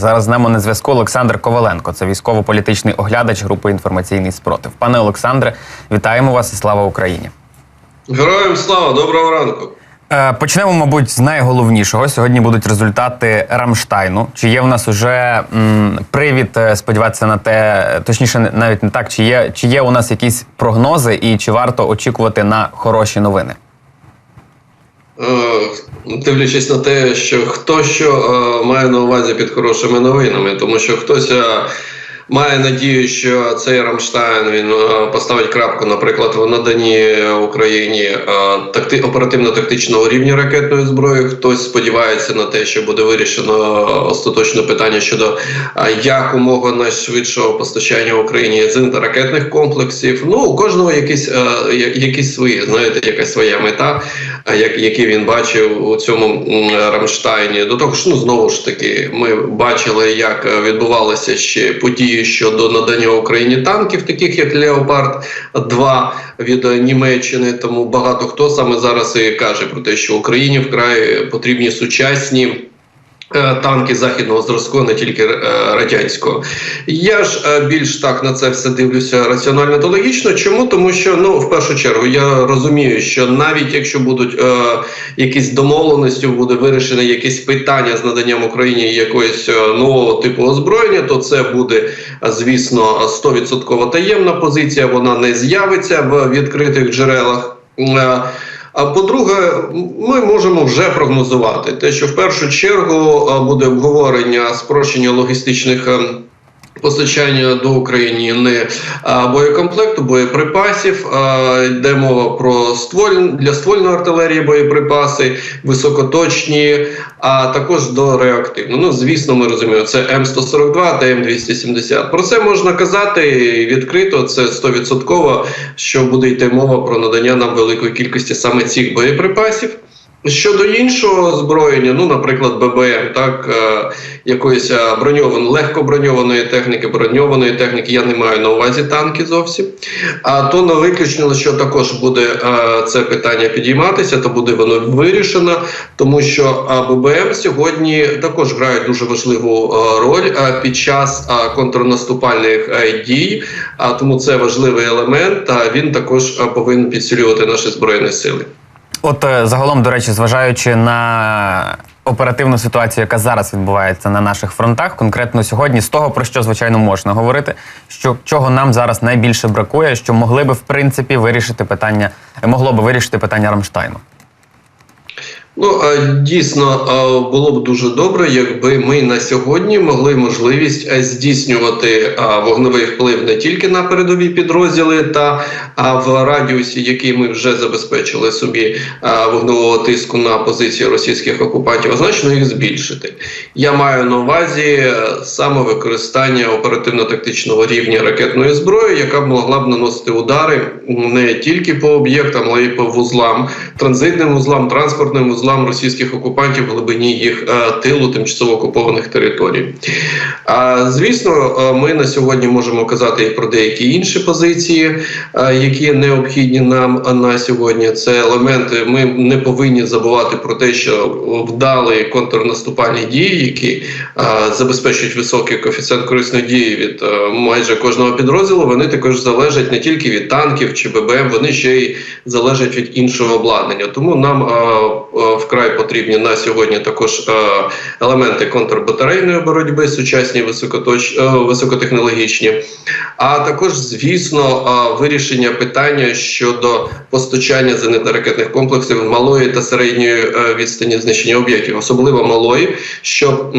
Зараз з нами на зв'язку Олександр Коваленко. Це військово-політичний оглядач групи інформаційний спротив. Пане Олександре, вітаємо вас і слава Україні. Героям слава, доброго ранку. Е, Почнемо, мабуть, з найголовнішого. Сьогодні будуть результати Рамштайну. Чи є в нас уже м, привід е, сподіватися на те, точніше, навіть не так, чи є, чи є у нас якісь прогнози і чи варто очікувати на хороші новини? Е, Дивлячись на те, що хто що е, має на увазі під хорошими новинами, тому що хтось має надію, що цей Рамштайн він е, поставить крапку, наприклад, в наданні Україні е, такти оперативно-тактичного рівня ракетної зброї. Хтось сподівається на те, що буде вирішено остаточне питання щодо е, якомога найшвидшого постачання Україні зенітно-ракетних комплексів. Ну у кожного якісь, якісь свої, знаєте, якась своя мета, як, які він бачив у цьому Рамштайні. До того ж, ну знову ж таки, ми бачили, як відбувалися ще події щодо надання Україні танків, таких як Леопард 2 від Німеччини. Тому багато хто саме зараз і каже про те, що Україні вкрай потрібні сучасні. Е, Танки західного зразку, не тільки е, радянського. Я ж е, більш так на це все дивлюся раціонально та логічно. Чому? Тому що ну в першу чергу я розумію, що навіть якщо будуть е, якісь домовленості, буде вирішено якісь питання з наданням Україні якогось е, нового типу озброєння, то це буде, звісно, 100% таємна позиція. Вона не з'явиться в відкритих джерелах. А по-друге, ми можемо вже прогнозувати те, що в першу чергу буде обговорення спрощення логістичних. Постачання до України а, боєкомплекту, боєприпасів. Йде мова про стволь для ствольної артилерії боєприпаси, високоточні, а також до реактивної. Ну, звісно, ми розуміємо, це М142 та М270. Про це можна казати відкрито. Це 100%, що буде йти мова про надання нам великої кількості саме цих боєприпасів. Щодо іншого озброєння, ну, наприклад, ББМ, так е, якоїсь е, броньованої, легко броньованої техніки, броньованої техніки, я не маю на увазі танки зовсім. А то не виключно, що також буде е, це питання підійматися, то буде воно вирішено, тому що ББМ сьогодні також грає дуже важливу роль під час контрнаступальних дій. А тому це важливий елемент. А він також повинен підсилювати наші збройні сили. От е, загалом, до речі, зважаючи на оперативну ситуацію, яка зараз відбувається на наших фронтах, конкретно сьогодні, з того про що звичайно можна говорити, що чого нам зараз найбільше бракує, що могли би в принципі вирішити питання, могло би вирішити питання Рамштайну. Ну дійсно було б дуже добре, якби ми на сьогодні могли можливість е, здійснювати вогневий вплив не тільки на передові підрозділи, та в радіусі, який ми вже забезпечили собі вогневого тиску на позиції російських окупантів, а значно їх збільшити. Я маю на увазі е, саме використання оперативно-тактичного рівня ракетної зброї, яка б могла б наносити удари не тільки по об'єктам, але й по вузлам, транзитним вузлам, транспортним вузлам російських окупантів в глибині їх е, тилу тимчасово окупованих територій. А звісно, е, ми на сьогодні можемо казати і про деякі інші позиції, е, які необхідні нам на сьогодні. Це елементи. Ми не повинні забувати про те, що вдалі контрнаступальні дії, які забезпечують високий коефіцієнт корисної дії від майже кожного підрозділу. Вони також залежать не тільки від танків чи ББМ, вони ще й залежать від іншого обладнання. Тому нам е, е, вкрай потрібні на сьогодні також е, елементи контрбатарейної боротьби, сучасні високоточ, е, високотехнологічні, а також, звісно, е, вирішення питання щодо постачання зенитно-ракетних комплексів малої та середньої відстані знищення об'єктів, особливо малої, щоб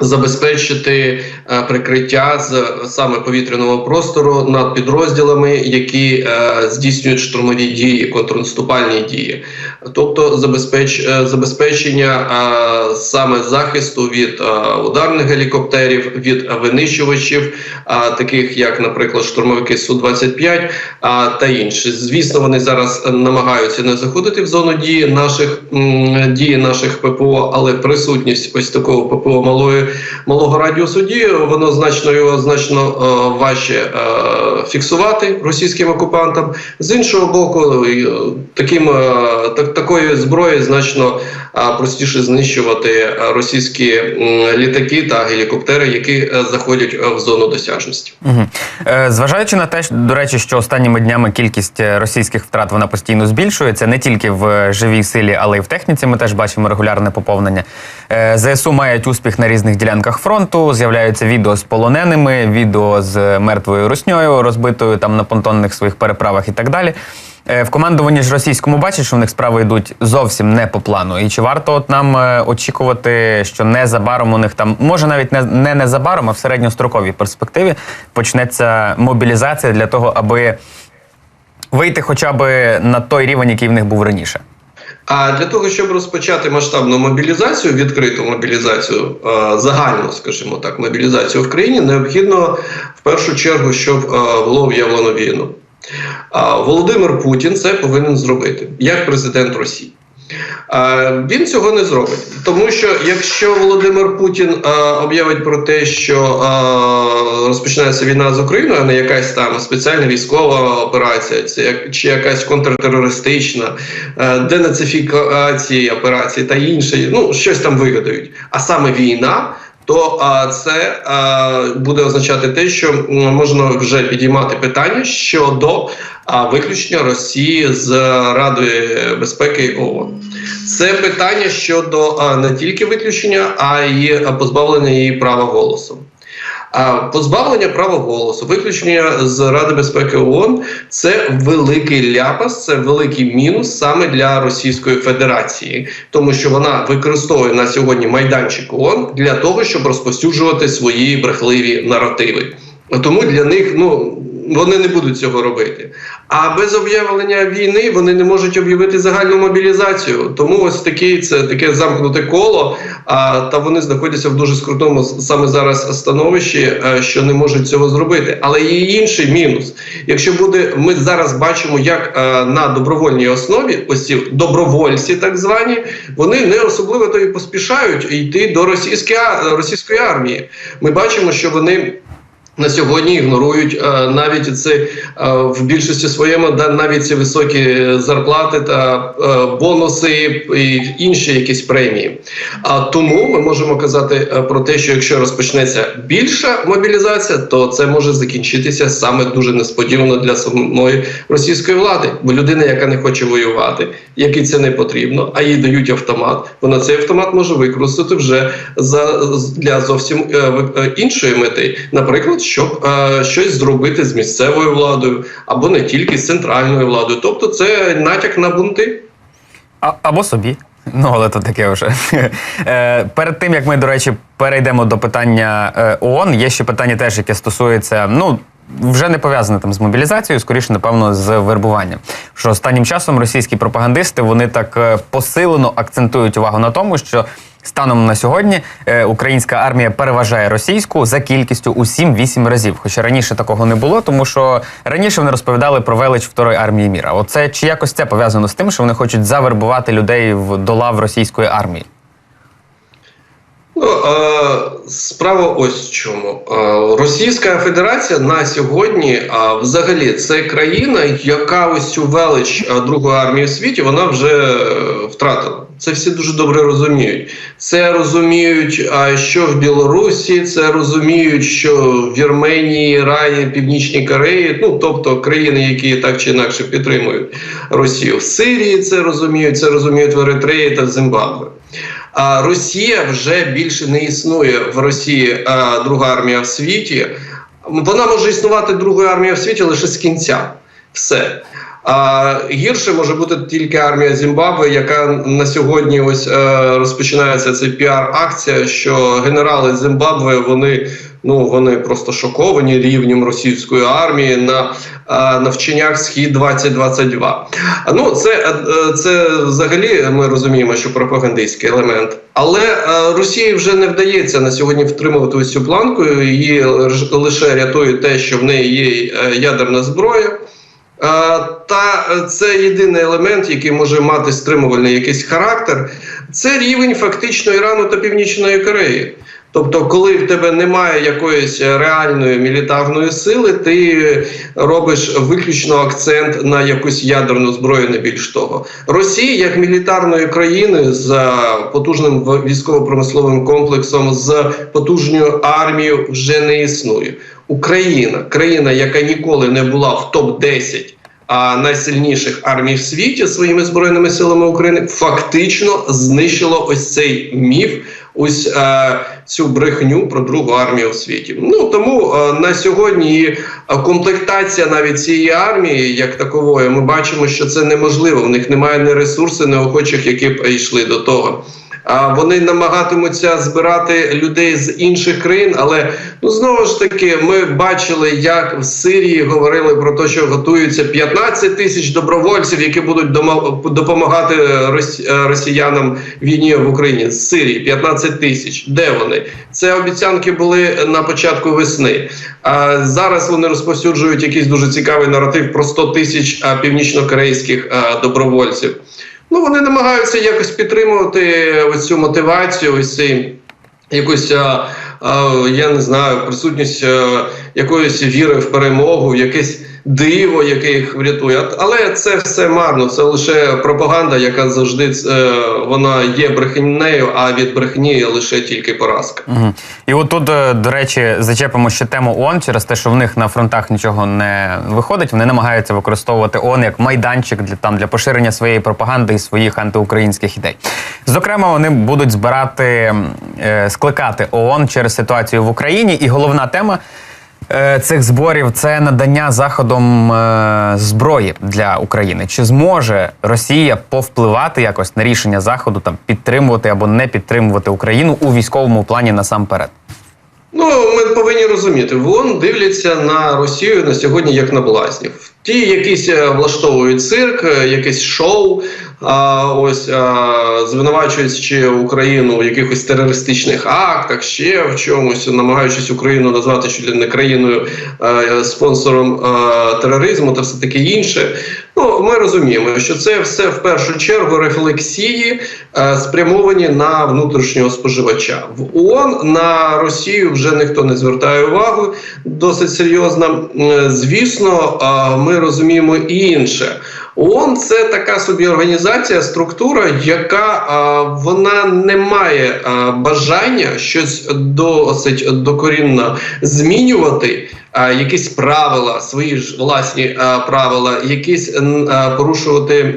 Забезпечити е, прикриття з саме повітряного простору над підрозділами, які е, здійснюють штурмові дії, контрнаступальні дії, тобто забезпеч, е, забезпечення саме захисту від ударних гелікоптерів, від винищувачів, е, таких як, наприклад, штурмовики су 25 е, та інші. Звісно, вони зараз намагаються не заходити в зону дії наших дії наших ППО, але присутність ось такого ППО малої малого радіусу дії, воно значно його значно е, важче е, фіксувати російським окупантам. З іншого боку, е, таким так, такої зброї значно простіше знищувати російські літаки та гелікоптери, які заходять в зону досяжності. Угу. Зважаючи на те, до речі, що останніми днями кількість російських втрат вона постійно збільшується, не тільки в живій силі, але й в техніці. Ми теж бачимо регулярне поповнення. ЗСУ мають успіх на різних ділянках фронту. З'являються відео з полоненими, відео з мертвою русньою, розбитою там на понтонних своїх переправах і так далі. Е, В командуванні ж російському бачать, що в них справи йдуть зовсім не по плану. І чи варто от нам е, очікувати, що незабаром у них там, може навіть не, не незабаром, а в середньостроковій перспективі почнеться мобілізація для того, аби вийти хоча б на той рівень, який в них був раніше? А для того, щоб розпочати масштабну мобілізацію, відкриту мобілізацію, е, загальну, скажімо так, мобілізацію в країні, необхідно в першу чергу, щоб е, було об'явлено війну. Володимир Путін це повинен зробити як президент Росії. Він цього не зробить, тому що якщо Володимир Путін об'явить про те, що розпочинається війна з Україною, а не якась там спеціальна військова операція, чи якась контртерористична, е, денацифікація операції та інше, ну щось там вигадають, а саме війна. То а, це а, буде означати те, що можна вже підіймати питання щодо а, виключення Росії з Ради безпеки ООН. Це питання щодо не тільки виключення, а й позбавлення її права голосу. А позбавлення права голосу, виключення з Ради безпеки ООН – це великий ляпас, це великий мінус саме для Російської Федерації, тому що вона використовує на сьогодні майданчик ООН для того, щоб розповсюджувати свої брехливі наративи. Тому для них ну вони не будуть цього робити. А без об'явлення війни вони не можуть об'явити загальну мобілізацію. Тому ось таке це таке замкнуте коло. А та вони знаходяться в дуже скрутному саме зараз становищі, е, що не можуть цього зробити. Але є інший мінус. Якщо буде, ми зараз бачимо, як е, на добровольній основі, ось ці добровольці, так звані, вони не особливо то і поспішають йти до російської російської армії. Ми бачимо, що вони. На сьогодні ігнорують е, навіть це в більшості своєму навіть ці високі зарплати та е, бонуси і інші якісь премії. А тому ми можемо казати е, про те, що якщо розпочнеться більша мобілізація, то це може закінчитися саме дуже несподівано для самої російської влади. Бо людина, яка не хоче воювати, якій це не потрібно, а їй дають автомат, вона цей автомат може використати вже за для зовсім іншої мети, наприклад, щоб е, щось зробити з місцевою владою або не тільки з центральною владою. Тобто, це натяк на бунти. А, або собі. Ну, але то таке вже. Е, Перед тим, як ми, до речі, перейдемо до питання е, ООН, є ще питання теж, яке стосується, ну, вже не пов'язане там з мобілізацією, скоріше, напевно, з вербуванням. Що останнім часом російські пропагандисти вони так е, посилено акцентують увагу на тому, що станом на сьогодні е, українська армія переважає російську за кількістю у 7-8 разів. Хоча раніше такого не було, тому що раніше вони розповідали про велич второї армії міра. Оце чи якось це пов'язано з тим, що вони хочуть завербувати людей в до лав російської армії? Ну, е, справа ось в чому. Е, Російська Федерація на сьогодні, а взагалі, це країна, яка ось цю велич Другої армії в світі вона вже втратила. Це всі дуже добре розуміють. Це розуміють, а що в Білорусі, це розуміють, що в Вірменії, Ірані, Північній Кореї, ну тобто країни, які так чи інакше підтримують Росію. В Сирії це розуміють, це розуміють в Еритреї та в Зимбабве. А Росія вже більше не існує в Росії а, друга армія в світі. Вона може існувати другою армія в світі лише з кінця. Все. А гірше може бути тільки армія Зімбабве, яка на сьогодні ось е, розпочинається ця піар-акція, що генерали Зімбабве вони ну вони просто шоковані рівнем російської армії на е, навчаннях схід 2022 А, Ну це, е, це взагалі ми розуміємо, що пропагандистський елемент. Але е, Росії вже не вдається на сьогодні втримувати ось цю планку. Її лиш- лише рятує те, що в неї є е, ядерна зброя. Е, Та е, це єдиний елемент, який може мати стримувальний якийсь характер. Це рівень фактично Ірану та Північної Кореї. Тобто, коли в тебе немає якоїсь реальної мілітарної сили, ти робиш виключно акцент на якусь ядерну зброю, не більш того. Росія, як мілітарної країни з потужним військово-промисловим комплексом, з потужною армією, вже не існує. Україна, країна, яка ніколи не була в топ 10 а найсильніших армій в світі своїми збройними силами України фактично знищила ось цей міф, ось е, цю брехню про другу армію в світі. Ну тому е, на сьогодні е, комплектація навіть цієї армії, як такової, ми бачимо, що це неможливо. В них немає ні ресурсів, ні охочих, які б йшли до того. А вони намагатимуться збирати людей з інших країн, але ну знову ж таки, ми бачили, як в Сирії говорили про те, що готуються 15 тисяч добровольців, які будуть допомагати е, росіянам війні в Україні з Сирії. 15 тисяч. Де вони? Це обіцянки були на початку весни. А зараз вони розповсюджують якийсь дуже цікавий наратив про 100 тисяч північнокорейських добровольців. Ну, вони намагаються якось підтримувати ось цю мотивацію, ось цей якусь, я не знаю, присутність якоїсь віри в перемогу, якесь диво, яке їх врятує. Але це все марно, це лише пропаганда, яка завжди е, вона є брехнею, а від брехні лише тільки поразка. Мгм. І от тут, е, до речі, зачепимо ще тему ООН через те, що в них на фронтах нічого не виходить. Вони намагаються використовувати ООН як майданчик для там для поширення своєї пропаганди і своїх антиукраїнських ідей. Зокрема, вони будуть збирати е, скликати ООН через ситуацію в Україні. І головна тема цих зборів це надання заходом е, зброї для України. Чи зможе Росія повпливати якось на рішення заходу, там підтримувати або не підтримувати Україну у військовому плані насамперед? Ну, ми повинні розуміти, ВОН дивляться на Росію на сьогодні як на блазнів. Ті якісь е, влаштовують цирк, е, якесь шоу, а, ось а, звинувачуючи Україну у якихось терористичних актах, ще в чомусь, намагаючись Україну назвати що не країною е, спонсором е, тероризму та все таке інше. Ну, ми розуміємо, що це все в першу чергу рефлексії, е, спрямовані на внутрішнього споживача. В ООН на Росію вже ніхто не звертає увагу досить серйозно. Звісно, е, ми розуміємо і інше. ООН це така собі організація, структура, яка е, вона не має е, бажання щось досить докорінно змінювати. Якісь правила, свої ж власні правила, якісь порушувати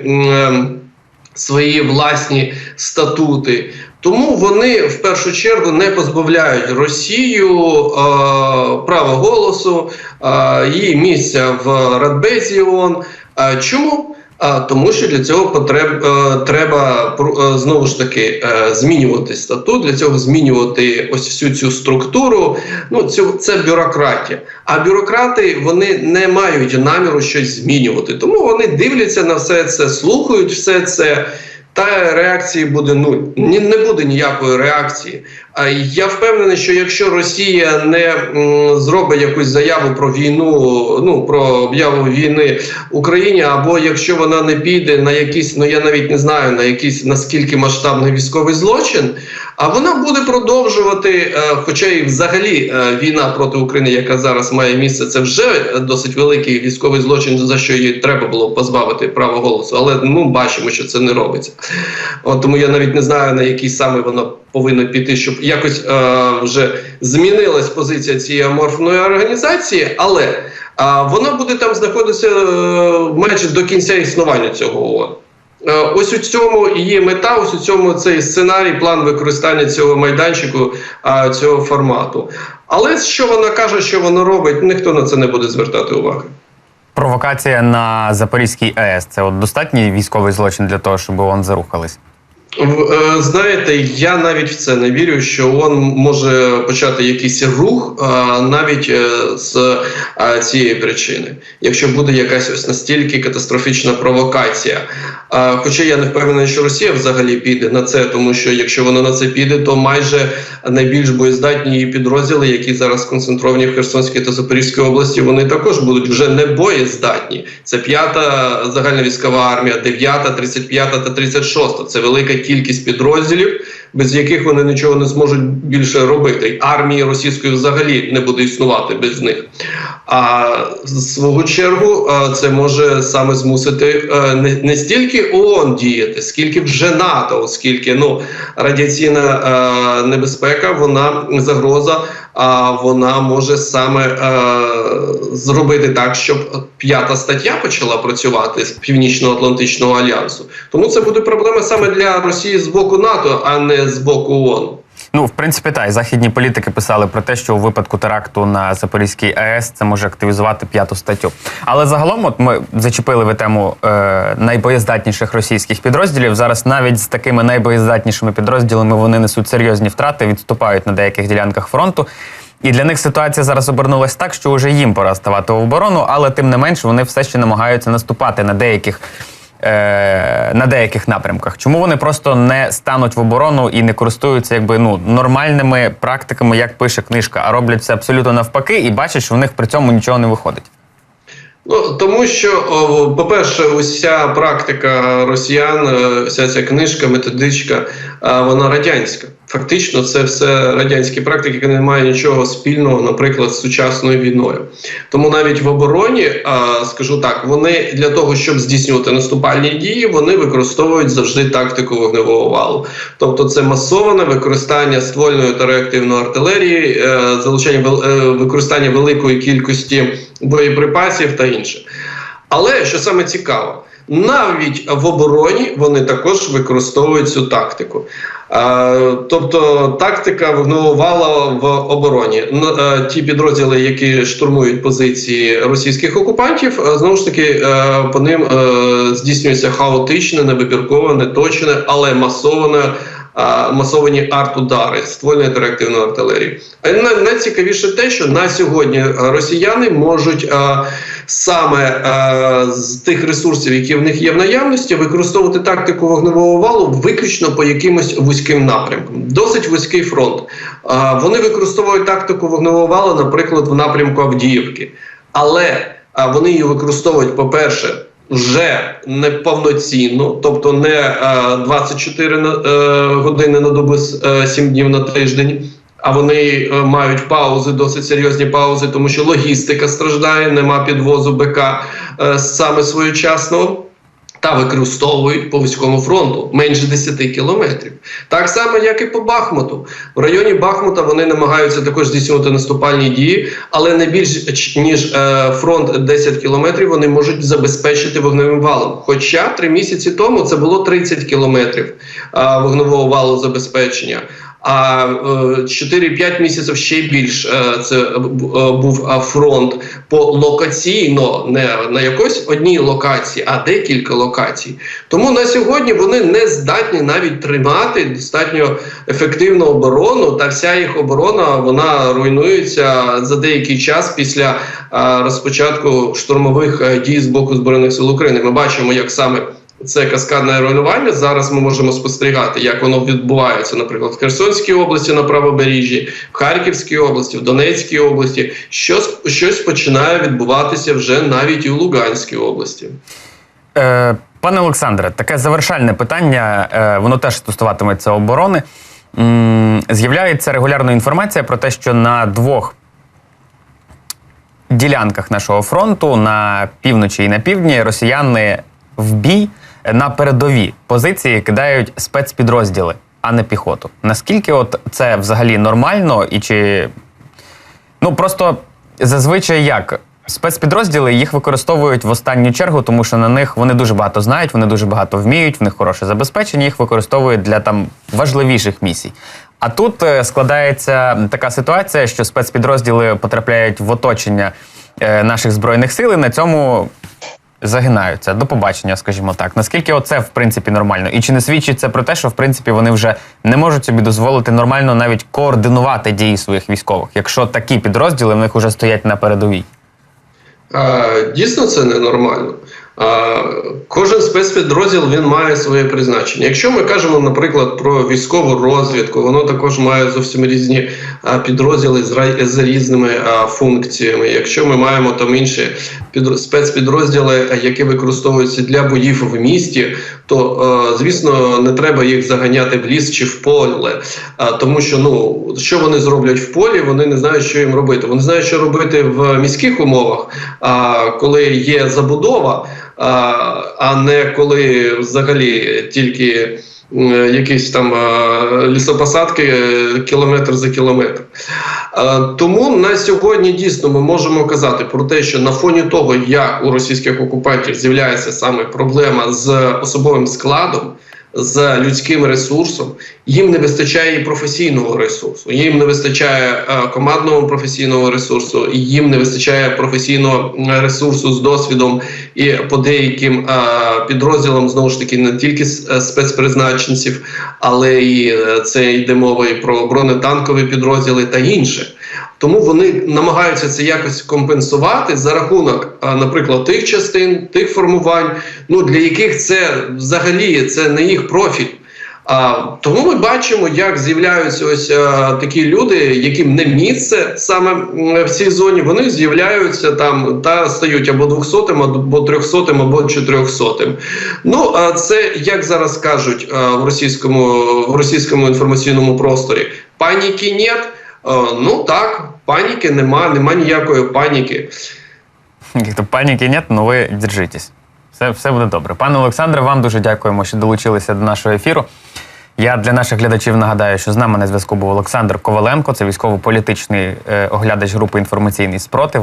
свої власні статути. Тому вони в першу чергу не позбавляють Росію е, права голосу, е, її місця в Радбезі ООН. Е, чому? А, тому що для цього потреб, е, треба е, знову ж таки е, змінювати статут, для цього змінювати ось всю цю структуру. Ну, цю, це бюрократія. А бюрократи вони не мають наміру щось змінювати. Тому вони дивляться на все це, слухають все це. Та реакції буде нуль. Ні, не буде ніякої реакції. Я впевнений, що якщо Росія не зробить якусь заяву про війну, ну про об'яву війни Україні, або якщо вона не піде на якийсь, ну я навіть не знаю на якийсь наскільки масштабний військовий злочин, а вона буде продовжувати, е, хоча і взагалі е, війна проти України, яка зараз має місце, це вже досить великий військовий злочин, за що її треба було позбавити права голосу. Але ну бачимо, що це не робиться. От тому я навіть не знаю на який саме воно повинно піти, щоб якось е, вже змінилась позиція цієї аморфної організації, але е, вона буде там знаходитися е, майже до кінця існування цього ООН. Е, Ось у цьому і є мета, ось у цьому цей сценарій, план використання цього майданчику, а, цього формату. Але що вона каже, що вона робить, ніхто на це не буде звертати уваги. Провокація на Запорізькій АЕС це от достатній військовий злочин для того, щоб ООН зарухались. Е, Знаєте, я навіть в це не вірю, що ООН може почати якийсь рух навіть е, з цієї причини, якщо буде якась ось настільки катастрофічна провокація. Хоча я не впевнений, що Росія взагалі піде на це, тому що якщо вона на це піде, то майже найбільш боєздатні її підрозділи, які зараз сконцентровані в Херсонській та Запорізькій області, вони також будуть вже не боєздатні. Це п'ята загальна військова армія, дев'ята, тридцять п'ята та тридцять шоста. Це велика кількість підрозділів, без яких вони нічого не зможуть більше робити. Армії російської взагалі не буде існувати без них. А з свого чергу е, це може саме змусити е, не, стільки ООН діяти, скільки вже НАТО, оскільки ну радіаційна е, небезпека, вона загроза. А вона може саме е, зробити так, щоб п'ята стаття почала працювати з Північно-Атлантичного альянсу. Тому це буде проблема саме для Росії з боку НАТО, а не з боку ООН. Ну, в принципі, так, і західні політики писали про те, що у випадку теракту на Запорізькій АЕС це може активізувати п'яту статтю. Але загалом, от ми зачепили ви тему е, найбоєздатніших російських підрозділів. Зараз навіть з такими найбоєздатнішими підрозділами вони несуть серйозні втрати, відступають на деяких ділянках фронту. І для них ситуація зараз обернулась так, що вже їм пора ставати в оборону, але тим не менш вони все ще намагаються наступати на деяких е, на деяких напрямках. Чому вони просто не стануть в оборону і не користуються якби ну нормальними практиками, як пише книжка, а роблять все абсолютно навпаки, і бачать, що в них при цьому нічого не виходить. Ну тому що, по-перше, уся практика росіян, е, вся ця книжка, методичка, е, вона радянська. Фактично, це все радянські практики, які не мають нічого спільного, наприклад, з сучасною війною. Тому навіть в обороні, скажу так, вони для того, щоб здійснювати наступальні дії, вони використовують завжди тактику вогневого валу. Тобто, це масоване використання ствольної та реактивної артилерії, е, залучання е, використання великої кількості боєприпасів та інше. Але що саме цікаво, навіть в обороні вони також використовують цю тактику. Тобто тактика вогневого в обороні. Н- е, Ті підрозділи, які штурмують позиції російських окупантів, е, знову ж таки е, по ним здійснюється хаотичне, невибірковане, точне, але масоване. А, Масовані арт-удари ствольної та реактивної артилерії. Найцікавіше те, що на сьогодні е, росіяни можуть е, саме е, з тих ресурсів, які в них є в наявності, використовувати тактику вогневого валу виключно по якимось вузьким напрямкам. Досить вузький фронт. Е, вони використовують тактику вогневого валу, наприклад, в напрямку Авдіївки, але е, вони її використовують, по-перше, вже не повноцінно, тобто не е, 24 е, години на добу, е, 7 днів на тиждень. А вони е, мають паузи, досить серйозні паузи, тому що логістика страждає, нема підвозу БК е, саме своєчасного. Та використовують по військовому фронту менше 10 кілометрів. Так само, як і по Бахмуту. В районі Бахмута вони намагаються також здійснювати наступальні дії, але не більш ніж е, фронт 10 кілометрів вони можуть забезпечити вогневим валом. Хоча три місяці тому це було 30 кілометрів е, вогневого валу забезпечення. А е, 4-5 місяців ще більш е, це е, е, був е, фронт по локаційно, не на якось одній локації, а декілька локацій. Тому на сьогодні вони не здатні навіть тримати достатньо ефективну оборону, та вся їх оборона вона руйнується за деякий час після е, розпочатку штурмових е, дій з боку збройних сил України. Ми бачимо, як саме це каскадне руйнування. Зараз ми можемо спостерігати, як воно відбувається, наприклад, в Херсонській області на правобережжі, в Харківській області, в Донецькій області. Щось, щось починає відбуватися вже навіть і в Луганській області. Е, пане Олександре, таке завершальне питання, е, воно теж стосуватиметься оборони. З'являється регулярна інформація про те, що на двох ділянках нашого фронту на півночі і на півдні росіяни в бій на передові позиції кидають спецпідрозділи, а не піхоту. Наскільки от це взагалі нормально і чи Ну просто зазвичай як спецпідрозділи їх використовують в останню чергу, тому що на них вони дуже багато знають, вони дуже багато вміють, в них хороше забезпечення, їх використовують для там важливіших місій. А тут е, складається така ситуація, що спецпідрозділи потрапляють в оточення е, наших збройних сил і на цьому загинаються. До побачення, скажімо так. Наскільки оце в принципі нормально? І чи не свідчить це про те, що в принципі вони вже не можуть собі дозволити нормально навіть координувати дії своїх військових, якщо такі підрозділи в них вже стоять на передовій? Дійсно, це ненормально. Кожен спецпідрозділ він має своє призначення. Якщо ми кажемо, наприклад, про військову розвідку, воно також має зовсім різні підрозділи з, різними функціями. Якщо ми маємо там інші підро- спецпідрозділи, які використовуються для боїв в місті, то звісно не треба їх заганяти в ліс чи в поле. Тому що ну що вони зроблять в полі, вони не знають, що їм робити. Вони знають, що робити в міських умовах, коли є забудова, а, не коли взагалі тільки. Якісь там лісопосадки е, кілометр за кілометр. Тому на сьогодні дійсно ми можемо казати про те, що на фоні того, як у російських окупантів з'являється саме проблема з особовим складом, з людським ресурсом, їм не вистачає і професійного ресурсу, їм не вистачає е, командного професійного ресурсу, їм не вистачає професійного ресурсу з досвідом і по деяким е, підрозділам знову ж таки не тільки е, спецпризначенців, але і е, це йде мова і про бронетанкові підрозділи та інше. Тому вони намагаються це якось компенсувати за рахунок, наприклад, тих частин, тих формувань, ну для яких це взагалі це не їх профіль. А, тому ми бачимо, як з'являються ось а, такі люди, яким не місце саме в цій зоні. Вони з'являються там та стають або 200-м, або 300-м, або 400-м. Ну а це як зараз кажуть а, в російському в російському інформаційному просторі. Паніки нет. Е, Ну так, паніки нема, нема ніякої паніки. Як-то паніки нет, ну ви держитесь. Все, все буде добре. Пане Олександре, вам дуже дякуємо, що долучилися до нашого ефіру. Я для наших глядачів нагадаю, що з нами на зв'язку був Олександр Коваленко, це військово-політичний е, оглядач групи інформаційний спротив.